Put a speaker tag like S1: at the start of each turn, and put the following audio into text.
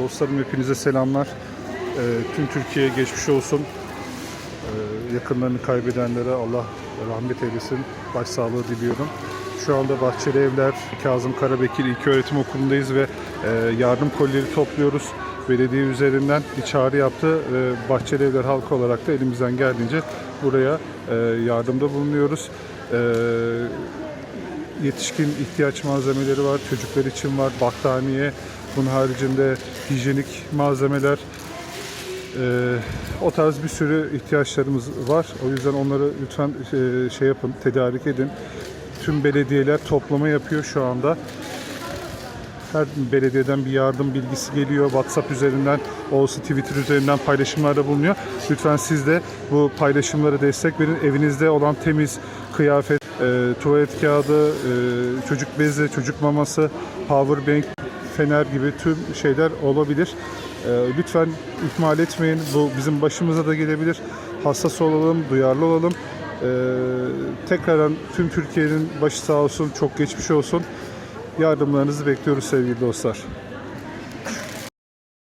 S1: Dostlarım hepinize selamlar. Ee, tüm Türkiye'ye geçmiş olsun. Ee, yakınlarını kaybedenlere Allah rahmet eylesin. Başsağlığı diliyorum. Şu anda Bahçeli Evler Kazım Karabekir İlköğretim Okulu'ndayız ve e, yardım kolileri topluyoruz. Belediye üzerinden bir çağrı yaptı. E, Bahçeli Evler halkı olarak da elimizden geldiğince buraya e, yardımda bulunuyoruz. E, yetişkin ihtiyaç malzemeleri var, çocuklar için var, battaniye, bunun haricinde hijyenik malzemeler, ee, o tarz bir sürü ihtiyaçlarımız var. O yüzden onları lütfen e, şey yapın, tedarik edin. Tüm belediyeler toplama yapıyor şu anda. Her belediyeden bir yardım bilgisi geliyor. WhatsApp üzerinden, olsun Twitter üzerinden paylaşımlarda bulunuyor. Lütfen siz de bu paylaşımlara destek verin. Evinizde olan temiz kıyafet, e, tuvalet kağıdı, e, çocuk bezi, çocuk maması, power bank, fener gibi tüm şeyler olabilir. E, lütfen ihmal etmeyin. Bu bizim başımıza da gelebilir. Hassas olalım, duyarlı olalım. E, tekrardan tüm Türkiye'nin başı sağ olsun, çok geçmiş olsun. Yardımlarınızı bekliyoruz sevgili dostlar.